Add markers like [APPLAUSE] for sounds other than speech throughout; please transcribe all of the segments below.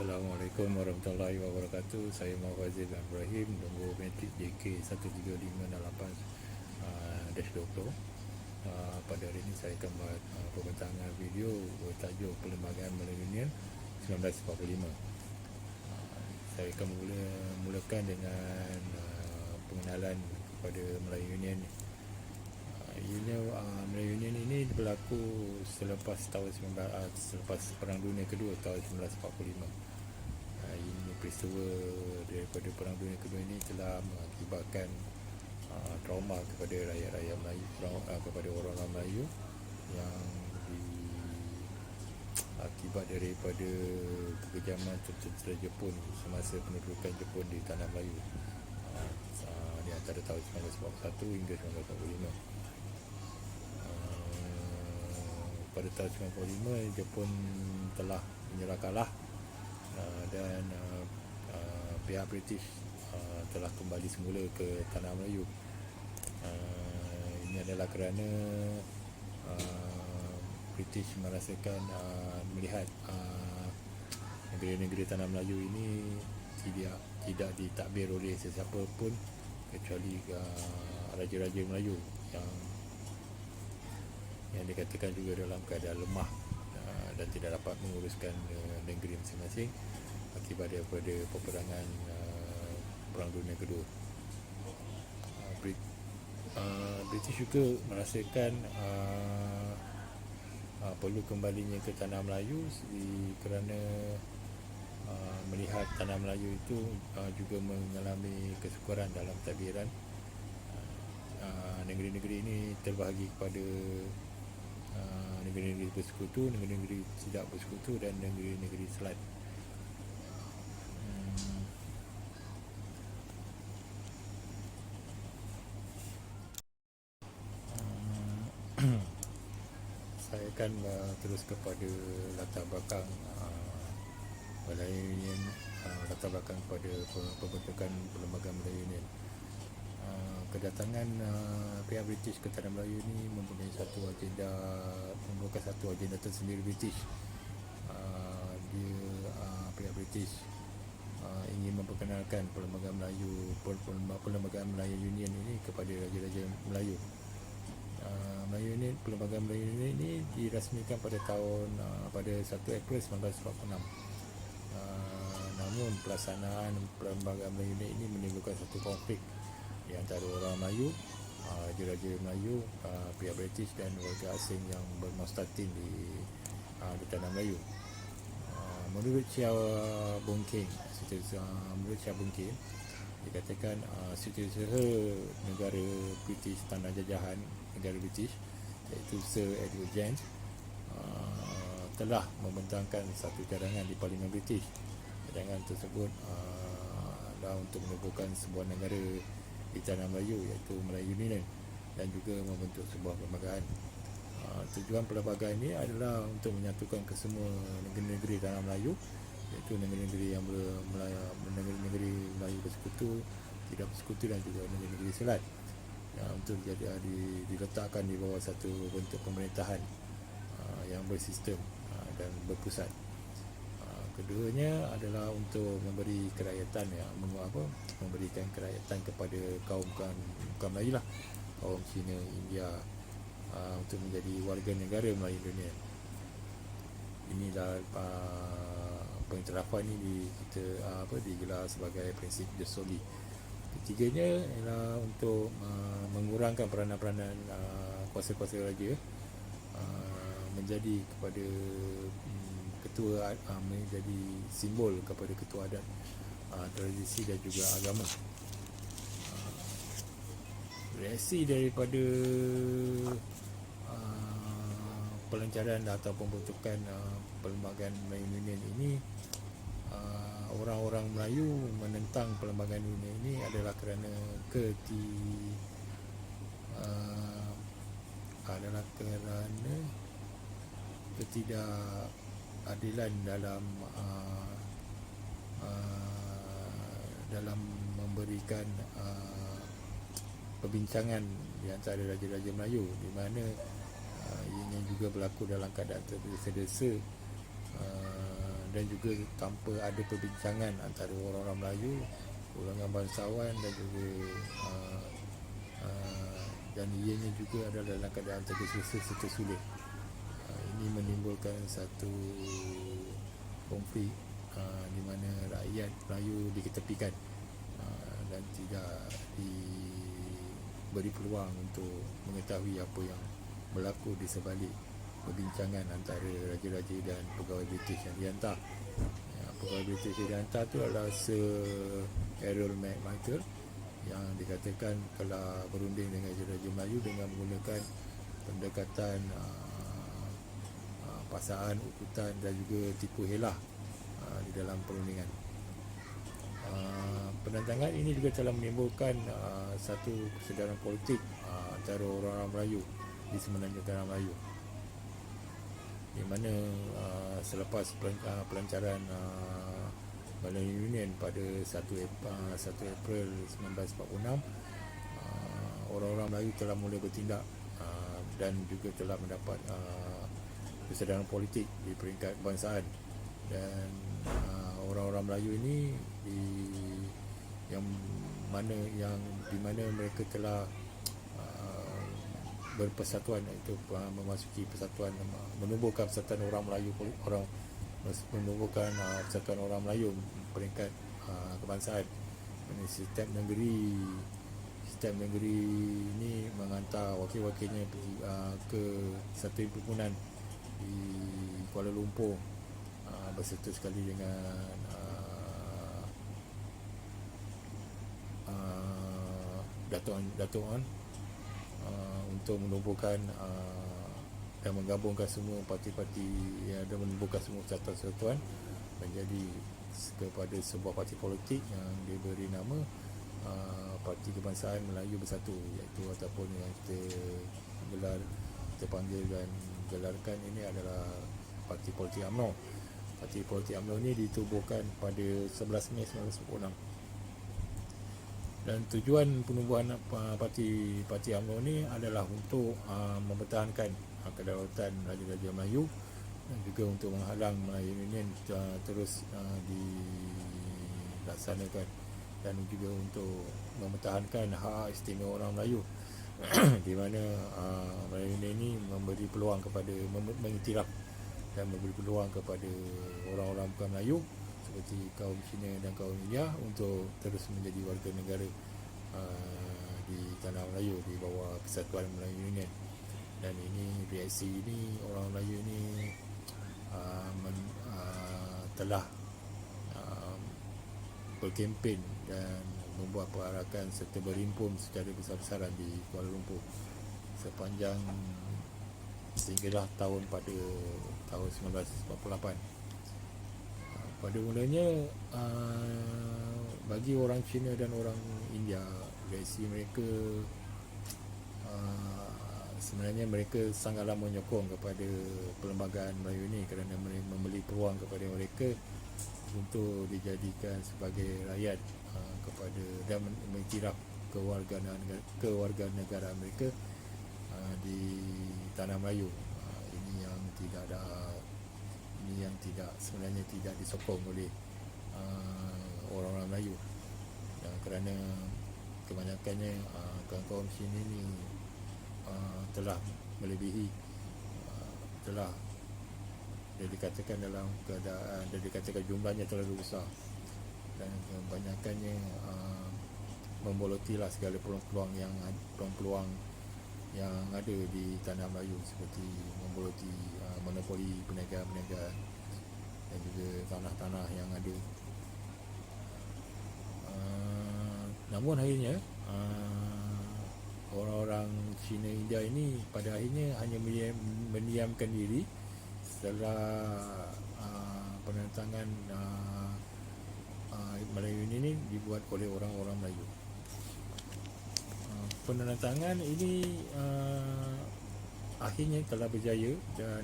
Assalamualaikum warahmatullahi wabarakatuh. Saya Muhammad Fazil Ibrahim Nombor metrik JK 13568-20 uh, Pada hari ini saya akan buat uh, pembentangan video Bertajuk Perlembagaan Melayu Union 1945 uh, Saya akan mula, mulakan dengan uh, pengenalan kepada Melayu Union Union uh, Melayu Union ini berlaku selepas tahun 19 uh, selepas Perang Dunia Kedua tahun 1945. Uh, peristiwa daripada Perang Dunia Kedua ini telah mengakibatkan uh, trauma kepada rakyat-rakyat Melayu uh, kepada orang-orang Melayu yang di akibat daripada kekejaman tentera Jepun semasa pendudukan Jepun di tanah Melayu uh, uh, di antara tahun 1941 hingga 1945. pada tahun 95 Jepun telah menyerah kalah uh, dan uh, uh, pihak British uh, telah kembali semula ke tanah Melayu. Uh, ini adalah kerana uh, British merasakan uh, melihat uh, negeri-negeri tanah Melayu ini tidak tidak ditakbir oleh sesiapa pun kecuali uh, raja-raja Melayu yang yang dikatakan juga dalam keadaan lemah uh, dan tidak dapat menguruskan uh, negeri masing-masing akibat daripada peperangan uh, Perang Dunia Kedua. Uh, Brit- uh, British juga merasakan uh, uh, perlu kembalinya ke tanah Melayu di, kerana uh, melihat tanah Melayu itu uh, juga mengalami kesukaran dalam tadbiran uh, negeri-negeri ini terbahagi kepada Ah, negeri-negeri bersekutu, negeri-negeri tidak bersekutu dan negeri-negeri selat. Hmm. Saya akan uh, terus kepada latar belakang uh, Melayu Union, uh, latar belakang kepada pembentukan Perlembagaan Melayu Union. Kedatangan uh, pihak British ke Tanah Melayu ini mempunyai satu agenda memerlukan satu agenda tersendiri British. Uh, dia uh, pihak British uh, ingin memperkenalkan Perlembagaan Melayu Perlembagaan Melayu Union ini kepada raja-raja Melayu uh, Melayu Union Perlembagaan Melayu Union ini dirasmikan pada tahun uh, pada 1 April 1946 uh, namun pelaksanaan Perlembagaan Melayu Union ini menimbulkan satu konflik di antara orang Melayu, uh, Raja-Raja Melayu, uh, pihak British dan warga asing yang bermustatin di, uh, di tanah Melayu. Uh, menurut Chia Bung King, uh, menurut Chia Bung King, dikatakan uh, setiausaha negara British tanah jajahan negara British iaitu Sir Edward James uh, telah membentangkan satu cadangan di Parlimen British. Cadangan tersebut uh, adalah untuk menubuhkan sebuah negara di tanah Melayu iaitu Melayu Union dan juga membentuk sebuah perlembagaan. Uh, tujuan perlembagaan ini adalah untuk menyatukan ke semua negeri-negeri tanah Melayu iaitu negeri-negeri yang negeri-negeri Melayu bersekutu, tidak bersekutu dan juga negeri-negeri selat uh, untuk jadi uh, di, diletakkan di bawah satu bentuk pemerintahan uh, yang bersistem uh, dan berpusat. Keduanya adalah untuk memberi kerakyatan ya apa memberikan kerakyatan kepada kaum bukan bukan Melayu lah kaum Cina India uh, untuk menjadi warga negara Melayu dunia. Inilah uh, pengiktirafan ini di, kita uh, apa digelar sebagai prinsip Josoli ketiganya ialah untuk uh, mengurangkan peranan-peranan uh, kuasa-kuasa raja uh, menjadi kepada ketua uh, menjadi simbol kepada ketua adat uh, tradisi dan juga agama. Uh, reaksi daripada uh, pelancaran atau pembentukan uh, perlembagaan Melayu Union ini orang-orang Melayu menentang perlembagaan Union ini adalah kerana keti uh, adalah kerana ketidak keadilan dalam uh, uh, dalam memberikan uh, perbincangan di antara raja-raja Melayu di mana uh, ianya juga berlaku dalam keadaan terdesak uh, dan juga tanpa ada perbincangan antara orang-orang Melayu, golongan bangsawan dan juga uh, uh, dan ianya juga adalah dalam keadaan tergesa serta sulit. Uh, ini menimbulkan satu konflik uh, di mana rakyat Melayu diketepikan uh, dan tidak diberi peluang untuk mengetahui apa yang berlaku di sebalik perbincangan antara raja-raja dan pegawai British yang dihantar. Ya, pegawai British yang dihantar tu adalah Sir Errol McMichael yang dikatakan telah berunding dengan Raja-Raja Melayu dengan menggunakan pendekatan uh, uh, pasaan, ukutan dan juga tipu helah uh, di dalam perundingan. Uh, penentangan ini juga telah menimbulkan uh, satu kesedaran politik uh, antara orang-orang Melayu di semenanjung tanah Melayu di mana uh, selepas uh, pelancaran uh, Melayu Union pada 1 April, uh, 1 April 1946 uh, orang-orang Melayu telah mula bertindak uh, dan juga telah mendapat uh, kesedaran politik di peringkat kebangsaan. Dan uh, orang-orang Melayu ini di yang mana yang di mana mereka telah berpersatuan iaitu uh, memasuki persatuan menumbuhkan persatuan orang Melayu orang menumbuhkan uh, persatuan orang Melayu peringkat uh, kebangsaan. Sistem negeri sistem negeri ini mengantar wakil-wakilnya pergi uh, ke satu himpunan di Kuala Lumpur uh, berserta sekali dengan uh, uh, Datuk Datuk uh, untuk menumbuhkan uh, dan menggabungkan semua parti-parti yang ada menumbuhkan semua persatuan-persatuan menjadi kepada sebuah parti politik yang diberi nama uh, Parti Kebangsaan Melayu Bersatu iaitu ataupun yang kita gelar kita panggil dan gelarkan ini adalah Parti Politik UMNO. Parti Politik UMNO ini ditubuhkan pada 11 Mei 1946 dan tujuan penubuhan uh, parti parti UMNO ni adalah untuk uh, mempertahankan uh, kedaulatan Raja-Raja Melayu dan juga untuk menghalang Melayu Union uh, terus uh, dilaksanakan dan juga untuk mempertahankan hak istimewa orang Melayu. [CLEARS THROAT] Di mana uh, Melayu Union ini memberi peluang kepada mengiktiraf dan memberi peluang kepada orang-orang bukan Melayu seperti kaum Cina dan kaum India untuk terus menjadi warga negara uh, di tanah Melayu di bawah Persatuan Melayu Union. Dan ini reaksi ini orang Melayu ini uh, men, uh, telah uh, berkempen dan membuat perarakan serta berhimpun secara besar-besaran di Kuala Lumpur sepanjang sehinggalah tahun pada tahun 1948 pada mulanya uh, bagi orang Cina dan orang India reaksi mereka uh, sebenarnya mereka sangatlah menyokong kepada perlembagaan Melayu ini kerana mereka membeli peluang kepada mereka untuk dijadikan sebagai rakyat uh, kepada dan mengiktiraf kewarganegaraan kewarganegaraan mereka uh, di tanah Melayu. Uh, ini yang tidak ada ini yang tidak sebenarnya tidak disokong oleh uh, orang-orang Melayu. Dan kerana kebanyakannya uh, kaum-kaum sini ni uh, telah melebihi uh, telah dia dikatakan dalam keadaan dia dikatakan jumlahnya terlalu besar. Dan kebanyakannya uh, membolotilah segala peluang-peluang yang peluang-peluang yang ada di tanah Melayu seperti memboloti uh, monopoli perniagaan-perniagaan dan juga tanah-tanah yang ada. Uh, namun akhirnya uh, orang-orang Cina India ini pada akhirnya hanya mendiamkan diri setelah uh, penentangan uh, uh, Melayu ini dibuat oleh orang-orang Melayu penandatangan ini uh, akhirnya telah berjaya dan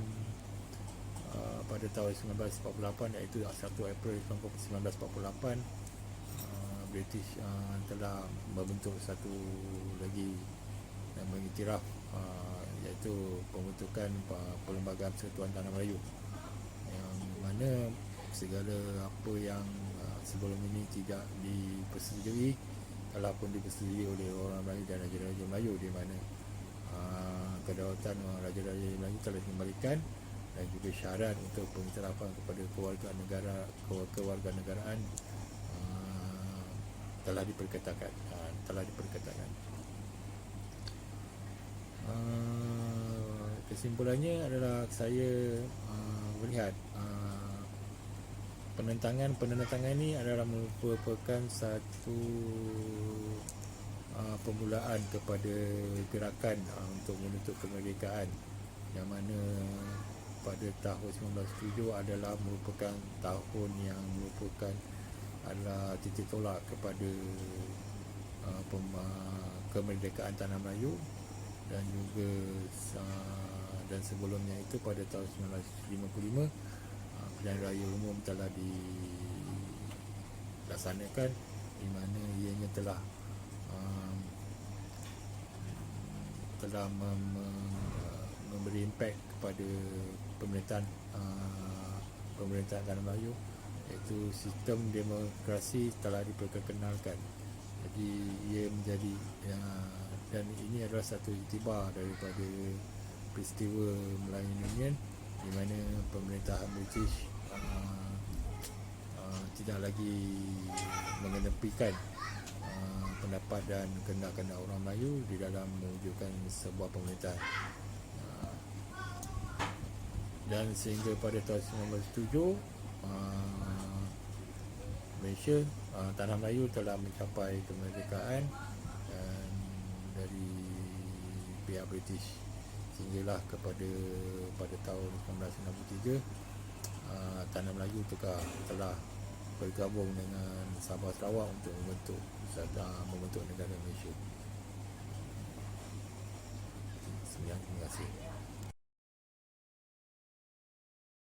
uh, pada tahun 1948 iaitu 1 April 1948 uh, British uh, telah membentuk satu lagi yang mengiktiraf uh, iaitu pembentukan uh, Perlembagaan Persatuan Tanah Melayu. Yang mana segala apa yang uh, sebelum ini tidak dipersetujui telah pun dipersetujui oleh orang Melayu dan Raja-Raja Melayu di mana uh, kedaulatan Raja-Raja Melayu telah dikembalikan dan juga syarat untuk pengiktirafan kepada keluarga negara keluarga negaraan uh, telah diperkatakan uh, telah diperkatakan. Uh, kesimpulannya adalah saya uh, melihat uh, penentangan penentangan ini adalah merupakan satu uh, permulaan kepada gerakan uh, untuk menuntut kemerdekaan. Yang mana pada tahun 1907 adalah merupakan tahun yang merupakan adalah titik tolak kepada uh, pem, uh, kemerdekaan tanah Melayu dan juga uh, dan sebelumnya itu pada tahun 1955 pilihan raya umum telah dilaksanakan di mana ianya telah um, telah mem, memberi impak kepada pemerintahan uh, pemerintahan Tanah Melayu iaitu sistem demokrasi telah diperkenalkan. Jadi ia menjadi uh, dan ini adalah satu iktibar daripada peristiwa Melayu Union di mana pemerintahan British tidak lagi mengenepikan pendapat dan kehendak-kehendak orang Melayu di dalam mewujudkan sebuah pemerintahan. Uh, dan sehingga pada tahun 1907 uh, Malaysia uh, Tanah Melayu telah mencapai kemerdekaan dari pihak British. Sehinggalah kepada pada tahun 1963 uh, Tanah Melayu telah, telah bergabung dengan Sabah Sarawak untuk membentuk serta membentuk negara Malaysia. Terima kasih.